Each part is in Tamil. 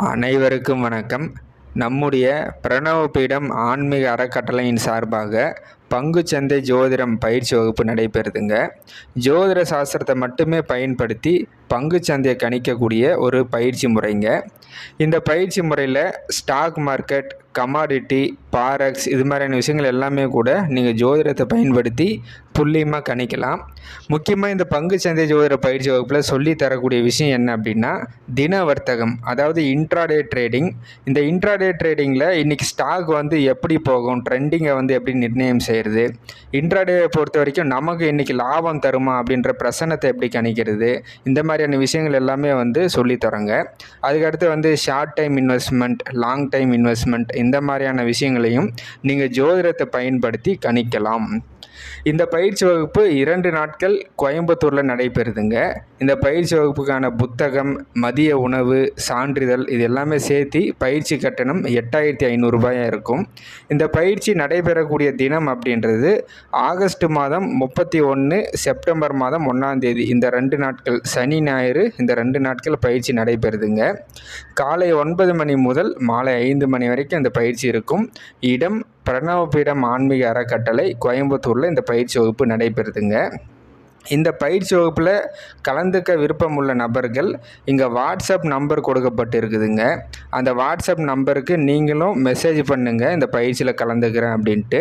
அனைவருக்கும் வணக்கம். நம்முடைய பிரணவ பீடம் ஆன்மீக அறக்கட்டளையின் சார்பாக பங்குச்சந்தை ஜோதிடம் பயிற்சி வகுப்பு நடைபெறுதுங்க. ஜோதிட சாஸ்திரத்தை மட்டுமே பயன்படுத்தி பங்குச்சந்தையை கணிக்கக்கூடிய ஒரு பயிற்சி முறைங்க. இந்த பயிற்சி முறையில் ஸ்டாக் மார்க்கெட் கமாடிட்டி பாரக்ஸ் இது மாதிரியான விஷயங்கள் எல்லாமே கூட நீங்கள் ஜோதிடத்தை பயன்படுத்தி துல்லியமாக கணிக்கலாம். முக்கியமாக இந்த பங்குச்சந்தை ஜோதிட பயிற்சி வகுப்பில் சொல்லி தரக்கூடிய விஷயம் என்ன அப்படின்னா தின வர்த்தகம் அதாவது இன்ட்ராடே ட்ரேடிங் இந்த இன்ட்ராடே ட்ரேடிங்கில் இன்றைக்கி ஸ்டாக் வந்து எப்படி போகும் ட்ரெண்டிங்கை வந்து எப்படி நிர்ணயம் செய்கிறது இன்ட்ராடே பொறுத்த வரைக்கும் நமக்கு இன்றைக்கி லாபம் தருமா அப்படின்ற பிரசனத்தை எப்படி கணிக்கிறது இந்த மாதிரி மாதிரியான விஷயங்கள் எல்லாமே வந்து சொல்லித்தரோங்க. அதுக்கடுத்து வந்து short time investment long time investment இந்த மாதிரியான விஷயங்களையும் நீங்கள் ஜோதிடத்தை பயன்படுத்தி கணிக்கலாம். இந்த பயிற்சி வகுப்பு இரண்டு நாட்கள் கோயம்புத்தூரில் நடைபெறுதுங்க. இந்த பயிற்சி வகுப்புக்கான புத்தகம் மதிய உணவு சான்றிதழ் இது எல்லாமே சேர்த்து பயிற்சி கட்டணம் எட்டாயிரத்தி ஐநூறுரூபாயாக இருக்கும். இந்த பயிற்சி நடைபெறக்கூடிய தினம் அப்படின்றது ஆகஸ்ட் மாதம் முப்பத்தி ஒன்று செப்டம்பர் மாதம் ஒன்றாம் தேதி. இந்த ரெண்டு நாட்கள் சனி ஞாயிறு இந்த ரெண்டு நாட்கள் பயிற்சி நடைபெறுதுங்க. காலை ஒன்பது மணி முதல் மாலை ஐந்து மணி வரைக்கும் இந்த பயிற்சி இருக்கும். இடம் பிரணவபீடம் ஆன்மீக அறக்கட்டளை கோயம்புத்தூரில் இந்த பயிற்சி வகுப்பு நடைபெறுதுங்க. இந்த பயிற்சி வகுப்பில் கலந்துக்க விருப்பம் உள்ள நபர்கள் இங்கே வாட்ஸ்அப் நம்பர் கொடுக்கப்பட்டு இருக்குதுங்க அந்த வாட்ஸ்அப் நம்பருக்கு நீங்களும் மெசேஜ் பண்ணுங்கள் இந்த பயிற்சியில் கலந்துக்கிறேன் அப்படின்ட்டு.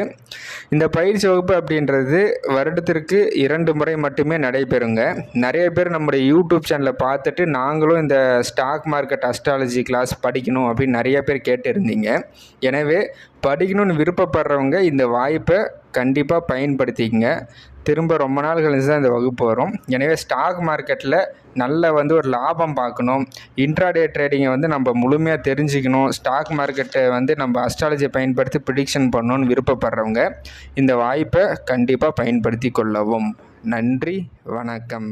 இந்த பயிற்சி வகுப்பு அப்படின்றது வருடத்திற்கு இரண்டு முறை மட்டுமே நடைபெறுங்க. நிறைய பேர் நம்முடைய யூடியூப் சேனலை பார்த்துட்டு நாங்களும் இந்த ஸ்டாக் மார்க்கெட் அஸ்ட்ராலஜி கிளாஸ் படிக்கணும் அப்படின்னு நிறைய பேர் கேட்டிருந்தீங்க. எனவே படிக்கணும்னு விருப்பப்படுறவங்க இந்த வாய்ப்பை கண்டிப்பாக பயன்படுத்திக்கங்க. திரும்ப ரொம்ப நாள் கழிச்சு தான் இந்த வகுப்பு வரும். எனவே ஸ்டாக் மார்க்கெட்டில் நல்ல வந்து ஒரு லாபம் பார்க்கணும். இன்ட்ராடே ட்ரேடிங்கை வந்து நம்ம முழுமையாக தெரிஞ்சுக்கணும். ஸ்டாக் மார்க்கெட்டை வந்து நம்ம அஸ்ட்ராலஜியை பயன்படுத்தி ப்ரிடிக்ஷன் பண்ணணும்னு விருப்பப்படுறவங்க இந்த வாய்ப்பை கண்டிப்பாக பயன்படுத்தி கொள்ளவும். நன்றி வணக்கம்.